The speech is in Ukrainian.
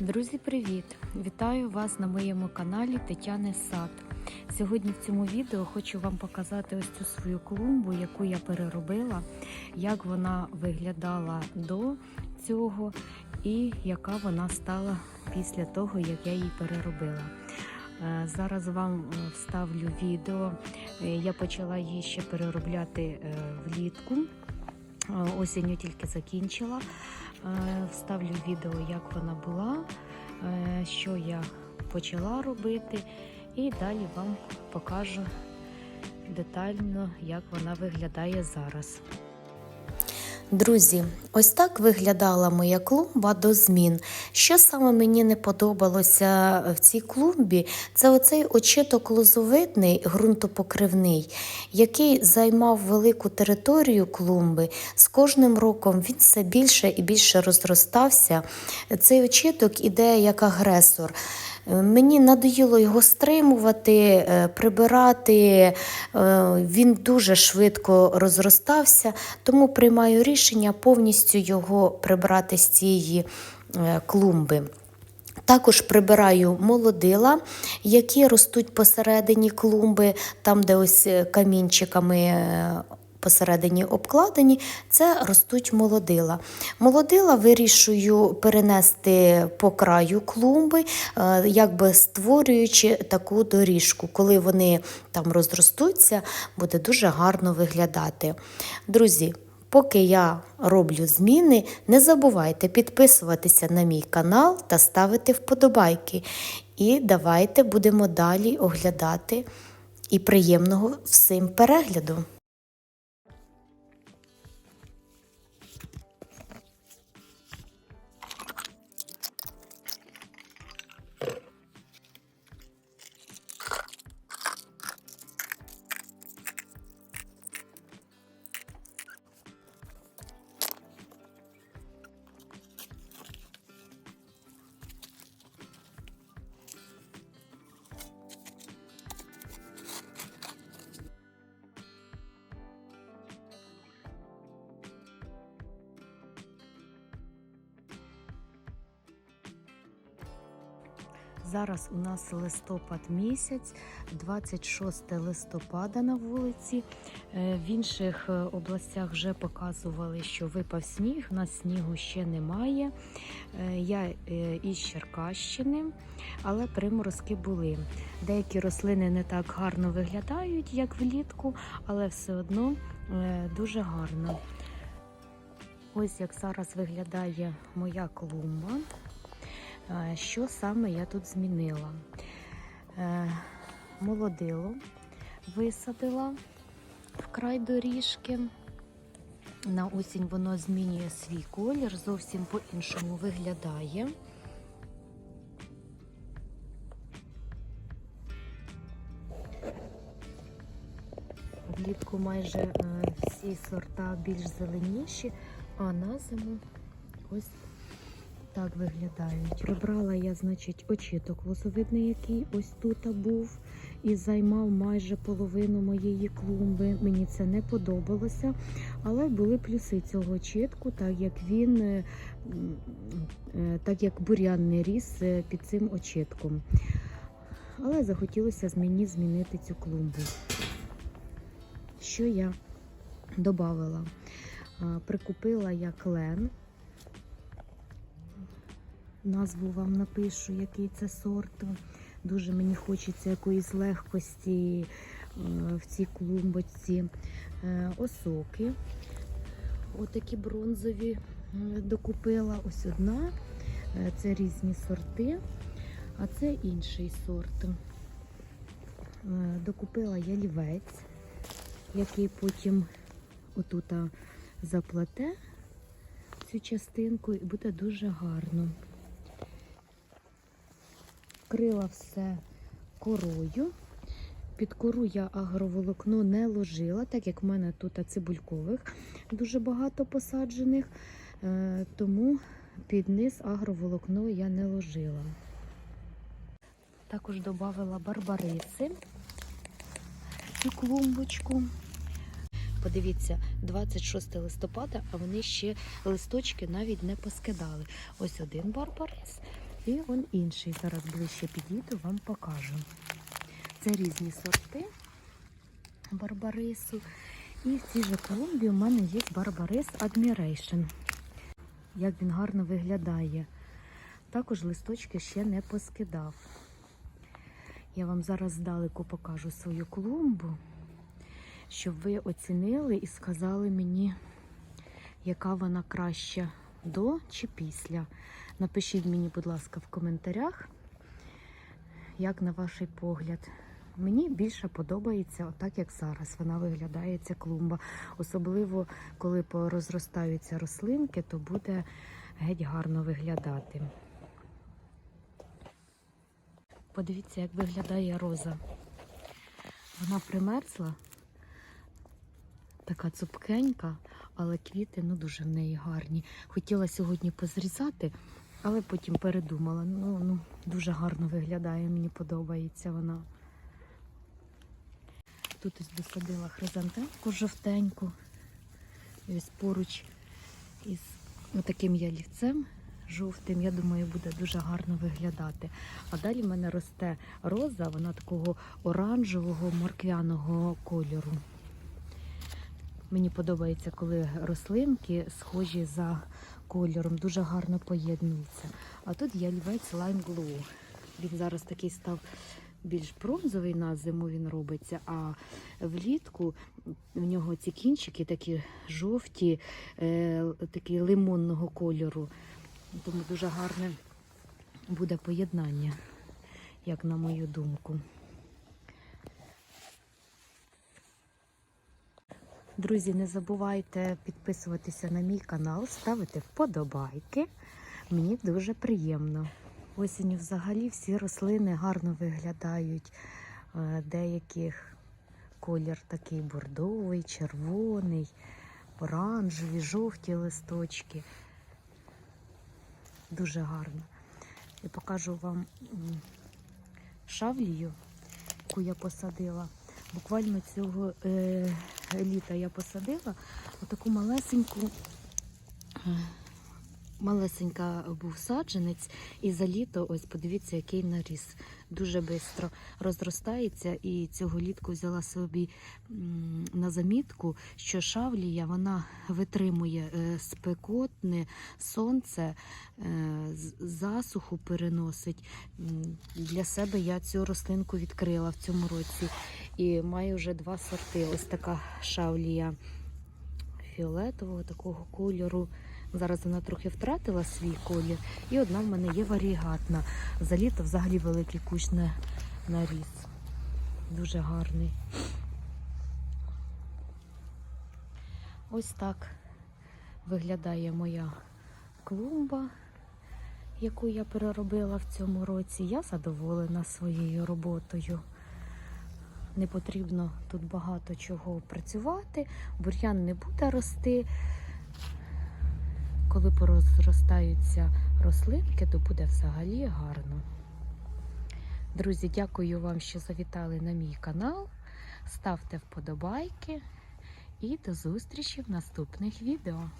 Друзі, привіт! Вітаю вас на моєму каналі Тетяни Сад. Сьогодні в цьому відео хочу вам показати ось цю свою клумбу, яку я переробила, як вона виглядала до цього і яка вона стала після того, як я її переробила. Е, Зараз вам е, вставлю відео. Е, Я почала її ще переробляти влітку. Е, Осінню тільки закінчила. Е, Вставлю відео, як вона була, е, що я почала робити, і далі вам покажу детально, як вона виглядає зараз. Друзі, ось так виглядала моя клумба до змін. Що саме мені не подобалося в цій клумбі, це оцей очиток лозовидний, ґрунтопокривний, який займав велику територію клумби. З кожним роком він все більше і більше розростався. Цей очиток іде як агресор. Мені надоїло його стримувати, е, прибирати. Е, Він дуже швидко розростався, тому приймаю рішення повністю його прибрати з цієї е, клумби. Також прибираю молодила, які ростуть посередині клумби, там, де ось камінчиками посередині обкладені, це ростуть молодила. Молодила вирішую перенести по краю клумби, е, якби створюючи таку доріжку. Коли вони там розростуться, буде дуже гарно виглядати. Друзі, Поки я роблю зміни, не забувайте підписуватися на мій канал та ставити вподобайки. І давайте будемо далі оглядати і приємного всім перегляду. Зараз у нас листопад місяць, 26 листопада на вулиці. Е, В інших е, областях вже показували, що випав сніг. У нас снігу ще немає. Е, Я із Черкащини, але приморозки були. Деякі рослини не так гарно виглядають, як влітку, але все одно дуже гарно. Ось як зараз виглядає моя клумба. Що саме я тут змінила? Е, Молодило висадила в край доріжки. На осінь воно змінює свій колір, зовсім по-іншому виглядає. Влітку майже е, всі сорта більш зеленіші, а на зиму ось так виглядають. Прибрала я, значить, очіток лозовидний, який ось тут був, і займав майже половину моєї клумби. Мені це не подобалося, але були плюси цього очітку, так як він, е, е, так як бурян не ріс е, під цим очітком. Але захотілося мені змінити цю клумбу. Що я додала? Прикупила я клен. Назву вам напишу, який це сорт. Дуже мені хочеться якоїсь легкості е, в цій клумбочці. Е, Осоки. Отакі бронзові е, докупила. Ось одна. Це різні сорти, а це інший сорт. Докупила ялівець, який потім отута заплете цю частинку і буде дуже гарно. Крила все корою. Під кору я агроволокно не ложила, так як в мене тут цибулькових дуже багато посаджених, е, тому під низ агроволокно я не ложила. Також додала барбариси в цю клумбочку. Подивіться, 26 листопада, а вони ще листочки навіть не поскидали. Ось один барбарис. І он інший. Зараз ближче підійду, вам покажу. Це різні сорти барбарису. І в цій же клумбі у мене є барбарис Admiration. Як він гарно виглядає. Також листочки ще не поскидав. Я вам зараз здалеку покажу свою клумбу, щоб ви оцінили і сказали мені, яка вона краща до чи після. Напишіть мені, будь ласка, в коментарях, як на ваш погляд. Мені більше подобається отак, як зараз вона виглядає, ця клумба. Особливо, коли порозростаються рослинки, то буде геть гарно виглядати. Подивіться, як виглядає роза. Вона примерзла, така цупкенька, але квіти ну, дуже в неї гарні. Хотіла сьогодні позрізати, але потім передумала. Ну, ну, дуже гарно виглядає, мені подобається вона. Тут ось досадила хризантемку жовтеньку. І ось поруч із таким ялівцем жовтим, я думаю, буде дуже гарно виглядати. А далі в мене росте роза, вона такого оранжевого морквяного кольору. Мені подобається, коли рослинки схожі за кольором, дуже гарно поєднуються. А тут ялівець Lime Glow. Він зараз такий став більш бронзовий на зиму він робиться, а влітку в нього ці кінчики такі жовті, е, такі лимонного кольору. Тому дуже гарне буде поєднання, як на мою думку. Друзі, не забувайте підписуватися на мій канал, ставити вподобайки. Мені дуже приємно. Осінню взагалі всі рослини гарно виглядають. Е, Деяких колір такий бордовий, червоний, оранжеві, жовті листочки. Дуже гарно. Я покажу вам шавлію, яку я посадила. Буквально цього е, літа я посадила отаку малесеньку. Малесенька був саджанець, і за літо, ось подивіться, який наріс. Дуже швидко розростається. І цього літку взяла собі на замітку, що шавлія вона витримує е, спекотне сонце, е, засуху переносить. Для себе я цю рослинку відкрила в цьому році і маю вже два сорти. Ось така шавлія фіолетового такого кольору. Зараз вона трохи втратила свій колір. І одна в мене є варігатна. За літо взагалі великий кущ на, наріс. Дуже гарний. Ось так виглядає моя клумба, яку я переробила в цьому році. Я задоволена своєю роботою. Не потрібно тут багато чого працювати, бур'ян не буде рости. Коли порозростаються рослинки, то буде взагалі гарно. Друзі, дякую вам, що завітали на мій канал. Ставте вподобайки і до зустрічі в наступних відео.